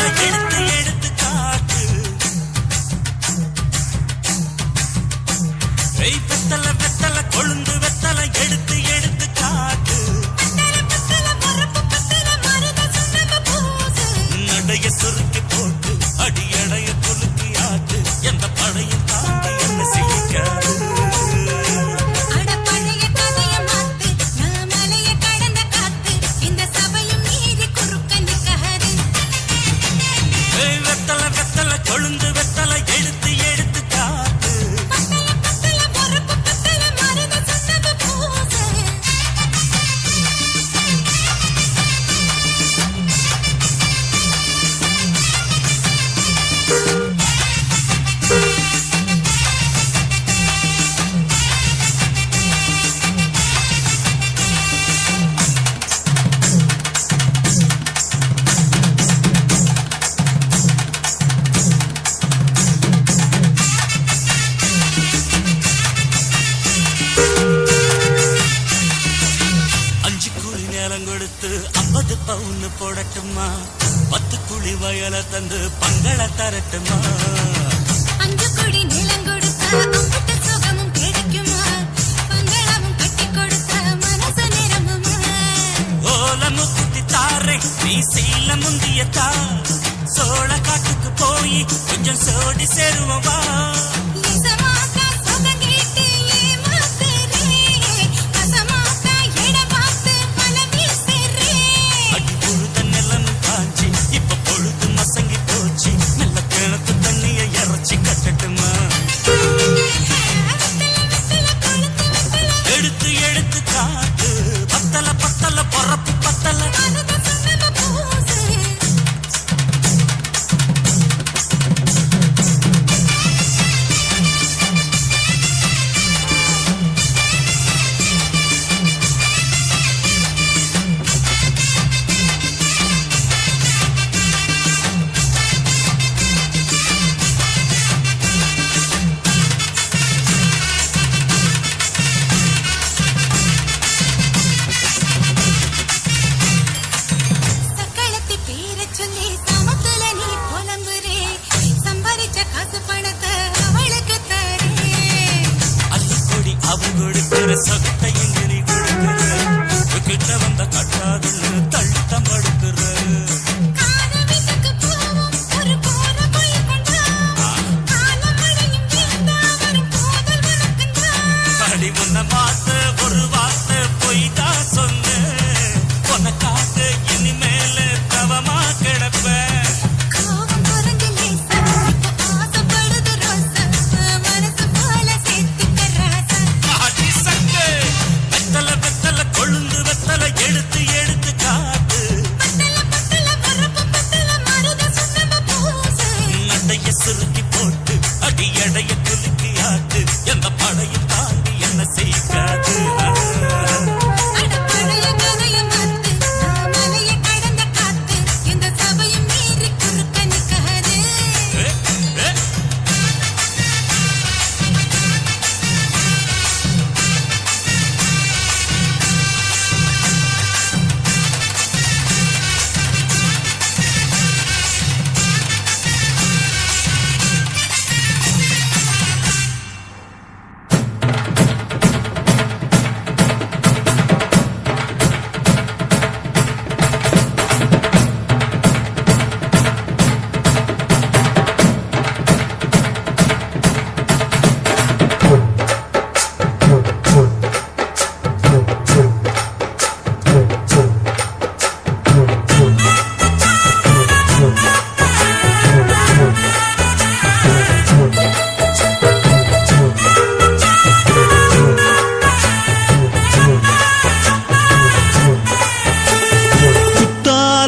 Thank you. தரட்டுமா பத்து குழி வயலை தந்து பங்களை தரட்டுமா அஞ்சு குடி நிலம் கொடுத்தா நீ சீல முந்தியத்தா சோழ காட்டுக்கு போய் கொஞ்சம் சோடி சேருவவா. सकते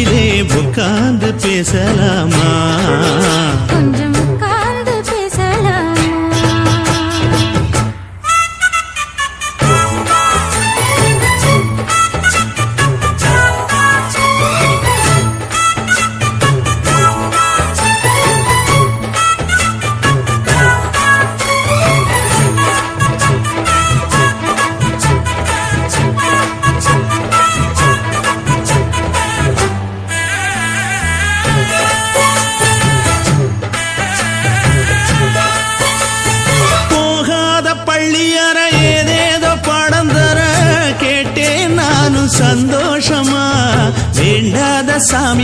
நீரே உட்கார்ந்து பேசலாமா கொஞ்சம்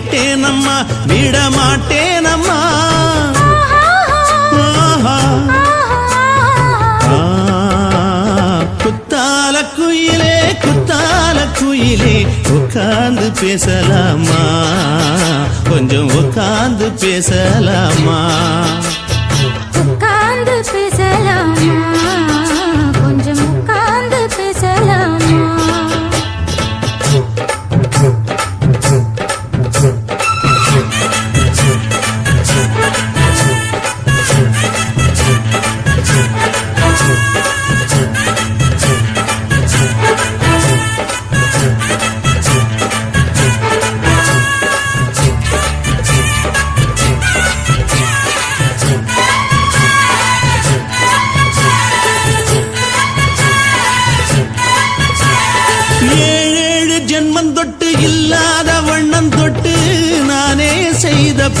கேட்டேனம்மா விட மாட்டேனம்மா ஆஹா. குத்தால குயிலே குத்தால குயிலே உட்கார்ந்து பேசலாமா? கொஞ்சம் உட்கார்ந்து பேசலாமா?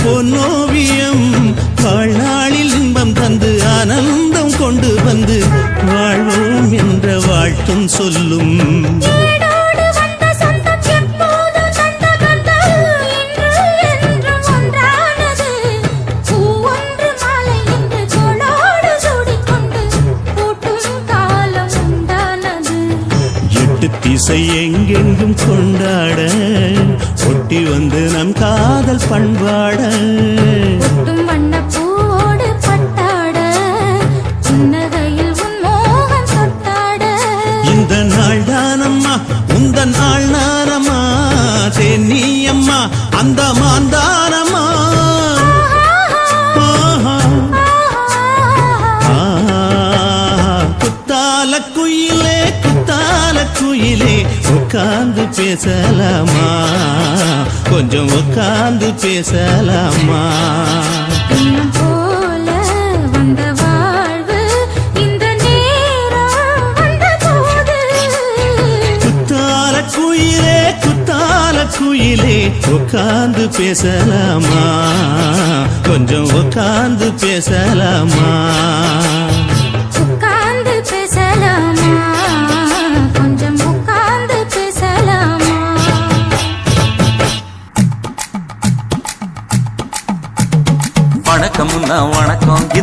பொன்னோவியம். வாழ்நாளில் இன்பம் தந்து ஆனந்தம் கொண்டு வந்து வாழ்வோம் என்ற வாழ்த்தும் சொல்லும். பண்பாட உட்கார்ந்து பேசலாமா? கொஞ்சம் உட்கார்ந்து பேசலாமா? குயிலே உட்கார்ந்து பேசலாமா? கொஞ்சம் உட்கார்ந்து பேசலாமா?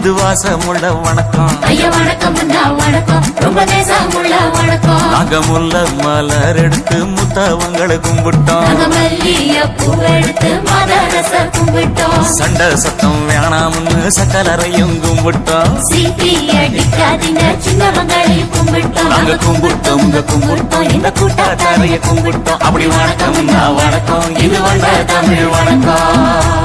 இது வாசமுள்ள வணக்கம். ஐயா வணக்கம் வணக்கம். ரொம்ப தேசமுள்ள வணக்கம். நாங்க முல்ல மலர் எடுத்து முத்தவங்களை கும்பிட்டோம். சண்டை சத்தம் வேணாம்னு சக்கலரையும் கும்பிட்டோம். நாங்க கும்பிட்டோம். உங்க கும்பிட்டோம் இந்த கூட்டாத்தாரைய கும்பிட்டோம். அப்படி வணக்கம் வணக்கம். இது வந்த தமிழ் வணக்கம்.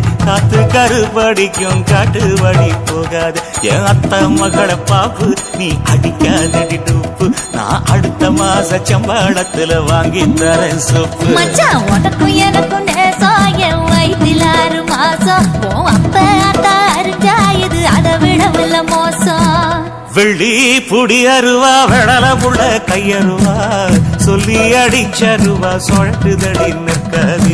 காத்து கருப்படிக்கும் காட்டு வழி போகாது. என் அத்த மகளை பாப்பு நீ அடிக்காதடி டூப்பு. நான் அடுத்த மாச சம்பளத்துல வாங்கி தரேன் சொப்பு. மச்சான் உனக்கும் எனக்கும் நேசம் என் வயிற்றில் ஆறு மாசம். உன் அப்ப அத்தா அறிஞ்சா இது அதை விடவில்ல மோசம். வெள்ளி புடி அருவா வெடல புள்ள கையருவா சொல்லி அடிச்சருவா சுழட்டுதடி நிற்காது.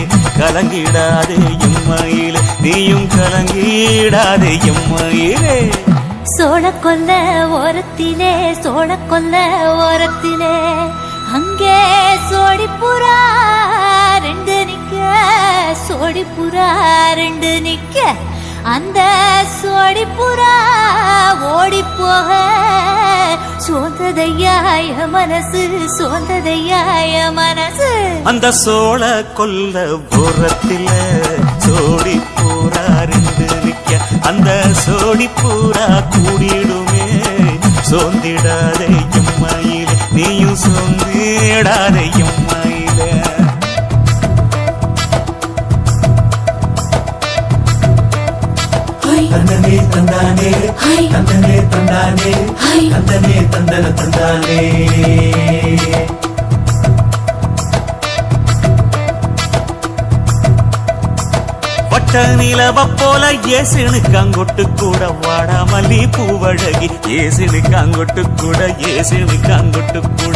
கலங்கிடாதே எம்மையில நீயும் கலங்கிடாதே எம்மையிலே சோழ கொல்ல ஓரத்திலே சோழ கொல்ல ஓரத்திலே. அங்கே சோடிப்புறா ரெண்டு நிக்க. சோடிப்புறா ரெண்டு நிக்க. அந்த சோடிப்புறா ஓடி போக சோந்ததையாய மனசு சோந்ததையாய மனசு. அந்த சோழ கொல்ல புறத்தில சோடி பூரா ரெண்டு அந்த சோடி பூரா கூடிடுமே. சோந்திடாதே எம்மையில ஏசுனுக்கு அங்கொட்டு கூட வாடாமல்லி பூவழகி ஏசுனுக்கு அங்கொட்டு கூட ஏசுனுக்கு அங்கொட்டு கூட.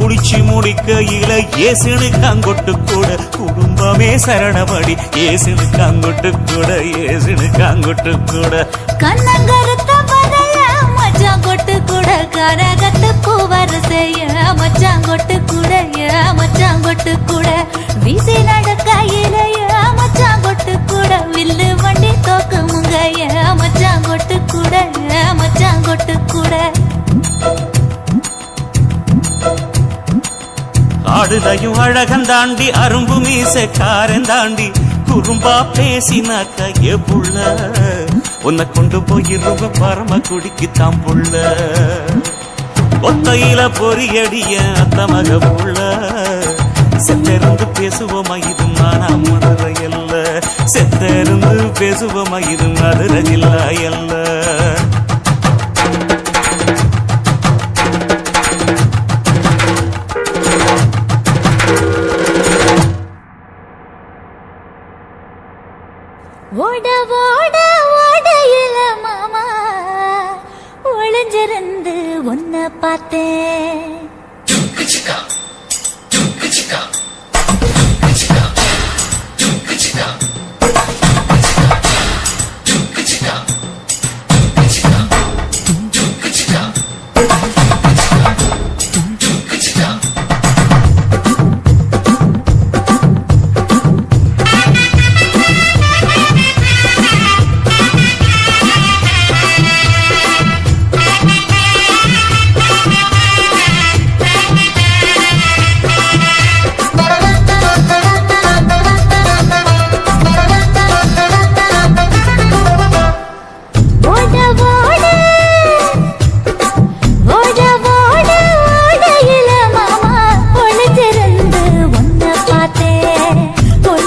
குளிச்சு முடிக்கையில ஏசுனுக்கு அங்கொட்டு கூட. குடும்பமே சரணபடி ஏசுனுக்கு அங்கொட்டு கூட ஏசுனுக்கு அங்கொட்டு கூட. கண்ணங்கருத்த பதைய மச்சான் கூட. கரகத்து பூவரசைய மச்சான் கொட்டு கூட ஏ மச்சான் கூட. வீசி நடக்கையில ஏ மச்சான் கூட வில்லு வண்டி தோக்கு முங்க கூட ஏ கூட. ஆடுதையும் அழகன் தாண்டி அரும்பு மீசக்காரன் தாண்டி குறும்பா பேசினாக்க ஏ புள்ள உன்னை கொண்டு போயிருவ பரம குடிக்கு தாம் புள்ள. ஒத்தையில பொறியடிய அத்தமக புள்ள. செத்திருந்து பேசுவோமா பேசுவோமா இது மதுரை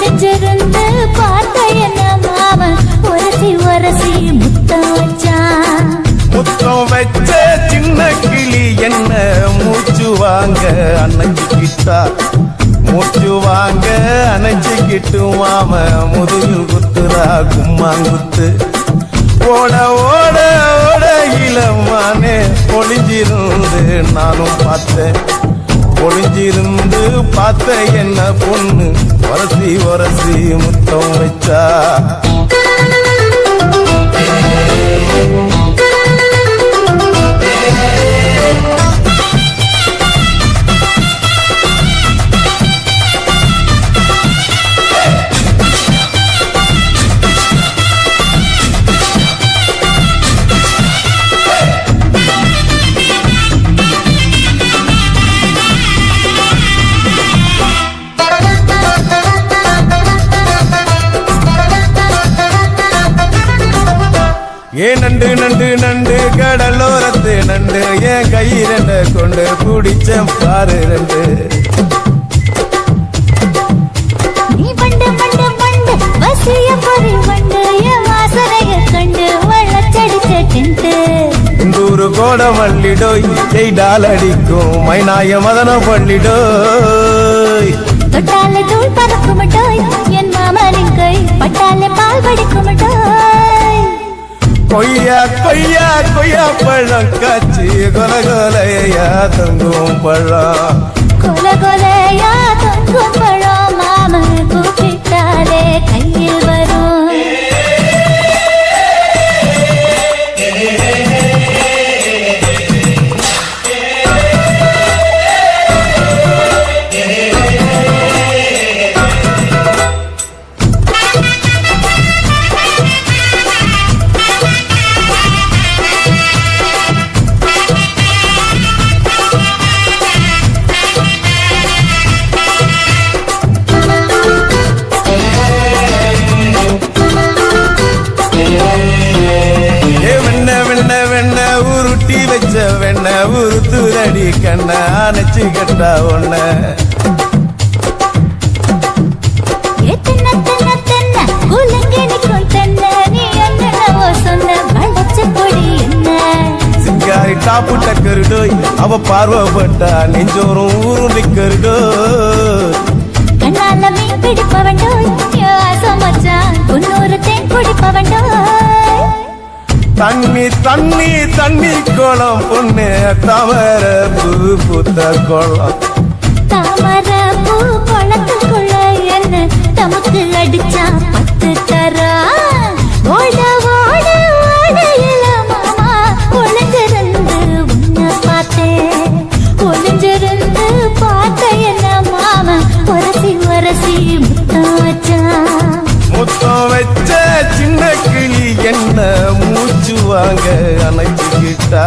ஒளிஞ்சிருந்து பார்த்த என்ன மாமன்? உரசி உரசி முத்தம் வச்சான். முத்தம் வச்ச சின்ன கிளி என்ன மூச்சு வாங்க அணைச்சிக்கிட்டா? மூச்சு வாங்க அணைச்சிக்கிட்டு மாம முதுகில் குத்துரா கும்மாங்குத்து. ஓட ஓட ஓட இளமானே ஒளிஞ்சிருந்து நானும் பார்த்தேன். ஒளிஞ்சிருந்து பார்த்த என்ன பொண்ணு? வரசி வரசி முத்தம் வச்சா நண்டு நண்டு நண்டு கடலோரத்து நண்டு. என் கையிரண்ட கொண்டு பிடிச்ச பாரு ரெண்டு நீ பண்டு பண்டு பண்டு வசிய பொறி பண்டு என் வாசனைய கண்டு வள்ளச்சடிச்ச டென்ட்டு இந்தூரு கோட மல்லிடோய் எய்டால் அடிக்கும். மைனாய மதன பள்ளிடோய் தொட்டாலே தூள் பறக்குமட்டோய் என் மாமனின் கை பட்டாலே பால் வடிக்குமட்டோய். கொய்யா கொய்யா கொய்யா பழம் காய்ச்சி கொல கொலையா தங்கும் பழம். கொல கொலையா தங்கும் பழம் மாமன் கூப்பிட்டாலே கையில் வரும். சிங்காரி டாப்பு டக்கருடோய் அவ பார்வப்பட்டா நெஞ்சோறும் ஊரும் நிக்கருடோய் கண்ணால மீன் பிடிப்பவண்டோய் தண்ணி தண்ணி தண்ணி குளம் பொண்ணு தவற பூ பூத்த குளம் தாமர பூ குளத்துக்குள்ள என்ன? தமக்கு அடிச்சா பத்து தரா. முத்தம் வச்ச சின்ன கிளி என்ன மூச்சு வாங்க அணைச்சுக்கிட்டா?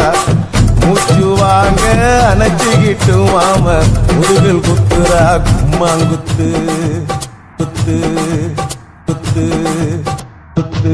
மூச்சு வாங்க அணைச்சுக்கிட்டு மாம முதுகில் குத்துறா கும்மாங்குத்து குத்து குத்து குத்து.